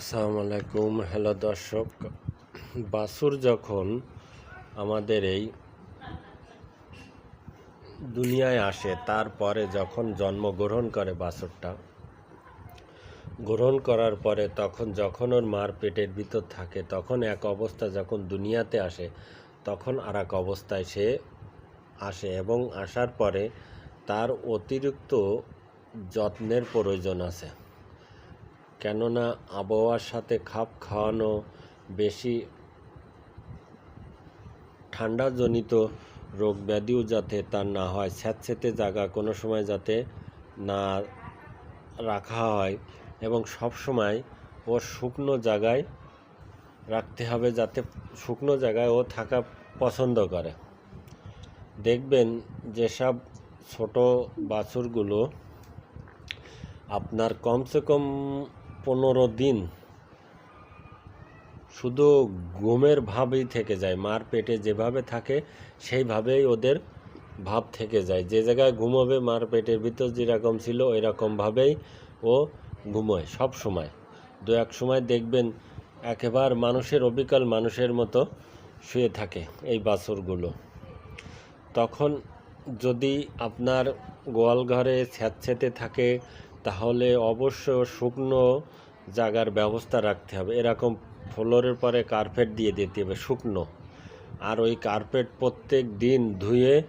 আসসালামু আলাইকুম হ্যালো দর্শক, বাসুর যখন আমাদের এই দুনিয়ায় আসে, তারপরে যখন জন্মগ্রহণ করে বাসুরটা, গ্রহণ করার পরে তখন যখন ওর মার পেটের ভিতর থাকে, তখন এক অবস্থা যখন দুনিয়াতে আসে, তখন আর এক অবস্থায় সে আসে এবং আসার পরে তার অতিরিক্ত যত্নের প্রয়োজন আছে। কেননা আবহাওয়ার সাথে খাপ খাওয়ানো বেশি ঠান্ডাজনিত রোগ ব্যাধিও যাতে তার না হয় স্যাঁতস্যাঁতে জায়গা কোনো সময় যাতে না রাখা হয় এবং সব সময় ও শুকনো জায়গায় রাখতে হবে যাতে শুকনো জায়গায় ও থাকা পছন্দ করে। দেখবেন যেসব ছোট বাছুরগুলো আপনার কমসে কম পনেরো দিন শুধু ঘুমের ভাবেই থেকে যায়, মার পেটে যেভাবে থাকে সেইভাবেই ওদের ভাব থেকে যায়। যে জায়গায় ঘুমোবে মার পেটের ভিতর যেরকম ছিল ওই রকমভাবেই ও ঘুমোয় সব সময়। দু এক সময় দেখবেন একেবারে মানুষের অবিকল মানুষের মতো শুয়ে থাকে এই বাছুরগুলো। তখন যদি আপনার গোয়াল ঘরে স্যাঁতস্যাঁতে থাকে তাহলে অবশ্য শুকনো জায়গার ব্যবস্থা রাখতে হবে। এরকম ফ্লোরের পরে কার্পেট দিয়ে দিতে হবে শুকনো। আর ওই কার্পেট প্রত্যেক দিন ধুয়ে,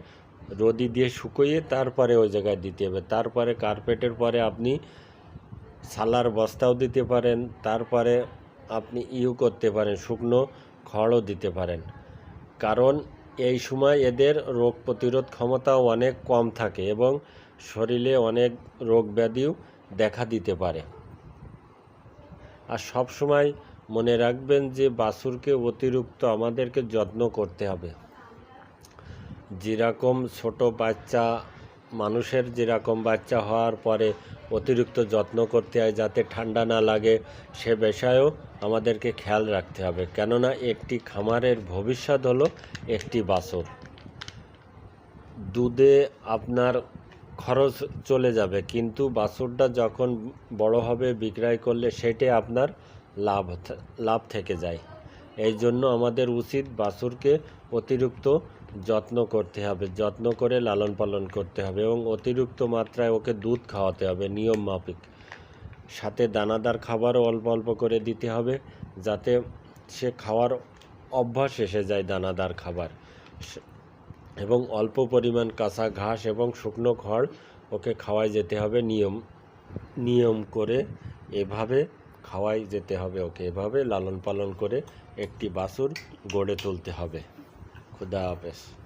রোদি দিয়ে শুকোইয়ে তারপরে ওই জায়গায় দিতে হবে। তারপরে কার্পেটের পরে আপনি সালার বস্তাও দিতে পারেন, তারপরে আপনি ইউ করতে পারেন, শুকনো খড়ও দিতে পারেন। কারণ এই সময় এদের রোগ প্রতিরোধ ক্ষমতাও অনেক কম থাকে এবং শরীরে অনেক রোগ ব্যাধিও দেখা দিতে পারে। আর সব সময় মনে রাখবেন যে বাছুরকে অতিরিক্ত আমাদেরকে যত্ন করতে হবে। যেরকম ছোট বাচ্চা, মানুষের যেরকম বাচ্চা হওয়ার পরে অতিরিক্ত যত্ন করতে হয় যাতে ঠান্ডা না লাগে, সে বিষয়েও আমাদেরকে খেয়াল রাখতে হবে। কেননা একটি খামারের ভবিষ্যৎ হলো একটি বাছুর। দুধে আপনার খরচ চলে যাবে, কিন্তু বাছুরটা যখন বড় হবে, বিক্রয় করলে সেটাই আপনার লাভ লাভ থেকে যায়। এই জন্য আমাদের উচিত বাছুরকে অতিরিক্ত যত্ন করতে হবে, যত্ন করে লালন পালন করতে হবে এবং অতিরিক্ত মাত্রায় ওকে দুধ খাওয়াতে হবে, নিয়ম মাফিক। সাথে দানাদার খাবারও অল্প অল্প করে দিতে হবে, যাতে সে খাওয়ার অভ্যাস এসে যায় দানাদার খাবার। এবং অল্প পরিমাণ কাঁচা ঘাস এবং শুকনো খড় ওকে খাওয়াই যেতে হবে। নিয়ম নিয়ম করে এভাবে খাওয়াই যেতে হবে ওকে। এভাবে লালন পালন করে একটি বাছুর গড়ে তুলতে হবে। খুদা হাফেজ।